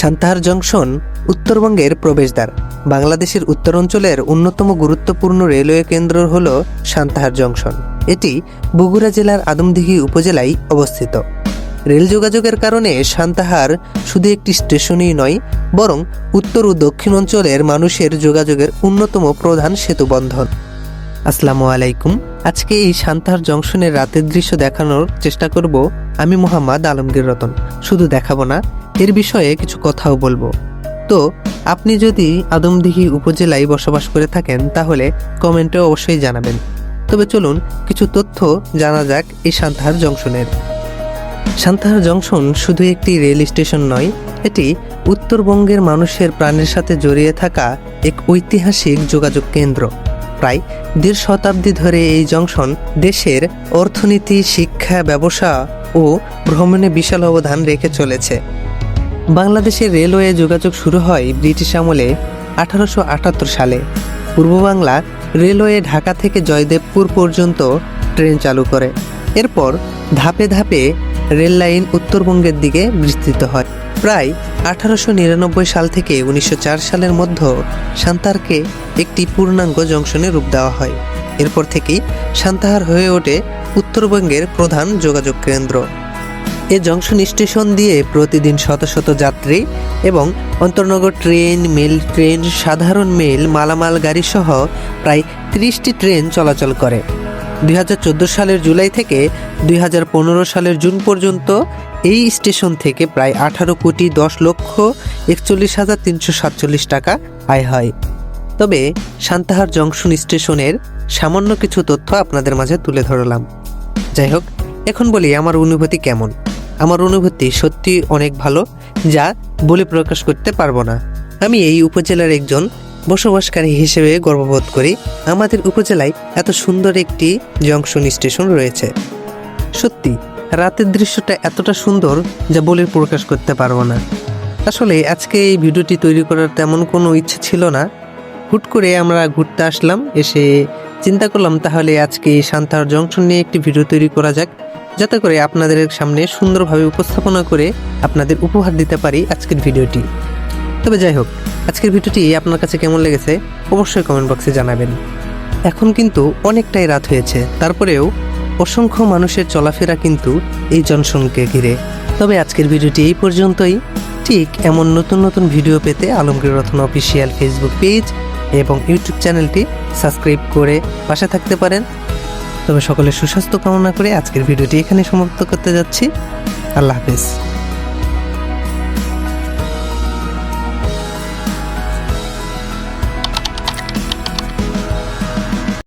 Santahar junction উত্তরবঙ্গের প্রবেশদ্বার। বাংলাদেশের উত্তরাঞ্চলের অন্যতম গুরুত্বপূর্ণ রেলওয়ে কেন্দ্র হল সান্তাহার জংশন। এটি বগুড়া জেলার আদমদিঘি উপজেলায় অবস্থিত। রেল যোগাযোগের কারণে সান্তাহার শুধু একটি স্টেশনই নয়, বরং উত্তর ও দক্ষিণ অঞ্চলের মানুষের যোগাযোগের অন্যতম প্রধান সেতু বন্ধন আসসালামু আলাইকুম। আজকে এই সান্তাহার জংশনের রাতের দৃশ্য দেখানোর চেষ্টা করব আমি মোহাম্মদ আলমগীর রতন। শুধু দেখাবো না এর বিষয়ে কিছু কথাও বলব। তো, আপনি যদি আদমদিঘি উপজেলায় বসবাস করে থাকেন, তাহলে কমেন্টে অবশ্যই জানাবেন। তবে চলুন, কিছু তথ্য জানা যাক এই সান্তাহার জংশনের। সান্তাহার জংশন শুধু একটি রেল স্টেশন নয়, এটি উত্তরবঙ্গের মানুষের প্রাণের সাথে জড়িয়ে থাকা এক ঐতিহাসিক যোগাযোগ কেন্দ্র। প্রায় দেড় শতাব্দী ধরে এই জংশন দেশের অর্থনীতি, শিক্ষা, ব্যবসা ও ভ্রমণে বিশাল অবদান রেখে চলেছে। বাংলাদেশের রেলওয়ে যোগাযোগ শুরু হয় ব্রিটিশ আমলে আঠারোশো আটাত্তর সালে। পূর্ব বাংলা রেলওয়ে ঢাকা থেকে জয়দেবপুর পর্যন্ত ট্রেন চালু করে। এরপর ধাপে ধাপে রেল লাইন উত্তরবঙ্গের দিকে বিস্তৃত হয়। প্রায় আঠারোশো নিরানব্বই সাল থেকে উনিশশো চার সালের মধ্যে সান্তাহারকে একটি পূর্ণাঙ্গ জংশনে রূপ দেওয়া হয়। এরপর থেকেই সান্তাহার হয়ে ওঠে উত্তরবঙ্গের প্রধান যোগাযোগ কেন্দ্র। এ জংশন স্টেশন দিয়ে প্রতিদিন শত শত যাত্রী এবং অন্তর্নগর ট্রেন, মেল ট্রেন, সাধারণ মেল, মালামাল গাড়ি সহ প্রায় ত্রিশটি ট্রেন চলাচল করে। দুই হাজার চোদ্দ সালের জুলাই থেকে দুই হাজার পনেরো সালের জুন পর্যন্ত এই স্টেশন থেকে প্রায় আঠারো কোটি দশ লক্ষ একচল্লিশ হাজার তিনশো সাতচল্লিশ টাকা আয় হয়। তবে সান্তাহার জংশন স্টেশনের সামান্য কিছু তথ্য আপনাদের মাঝে তুলে ধরলাম। যাই হোক, এখন বলি আমার অনুভূতি কেমন? আমার অনুভূতি সত্যি অনেক ভালো, যা বলে প্রকাশ করতে পারব না। আমি এই উপজেলার একজন বসবাসকারী হিসেবে গর্ববোধ করি। আমাদের উপজেলায় এত সুন্দর একটি জংশন স্টেশন রয়েছে। সত্যি, রাতের দৃশ্যটা এতটা সুন্দর যা বলে প্রকাশ করতে পারব না। আসলে আজকে এই ভিডিওটি তৈরি করার তেমন কোনো ইচ্ছে ছিল না। হুট করে আমরা ঘুরতে আসলাম, এসে চিন্তা করলাম তাহলে আজকে এই সান্তাহার জংশন নিয়ে একটি ভিডিও তৈরি করা যাক। যাতে করে আপনাদের সামনে সুন্দরভাবে উপস্থাপনা করে আপনাদের উপহার দিতে পারি আজকের ভিডিওটি। তবে যাই হোক, আজকের ভিডিওটি আপনার কাছে কেমন লেগেছে অবশ্যই কমেন্ট বক্সে জানাবেন। এখন কিন্তু অনেকটাই রাত হয়েছে, তারপরেও অসংখ্য মানুষের চলাফেরা কিন্তু এই জনসনকে ঘিরে। তবে আজকের ভিডিওটি এই পর্যন্তই। ঠিক এমন নতুন নতুন ভিডিও পেতে Alamgir Ratan official Facebook page এবং ইউটিউব চ্যানেলটি সাবস্ক্রাইব করে পাশে থাকতে পারেন। তবে সকলের সুস্বাস্থ্য কামনা করে আজকের ভিডিওটি এখানে সমাপ্ত করতে যাচ্ছি। আল্লাহ হাফেজ।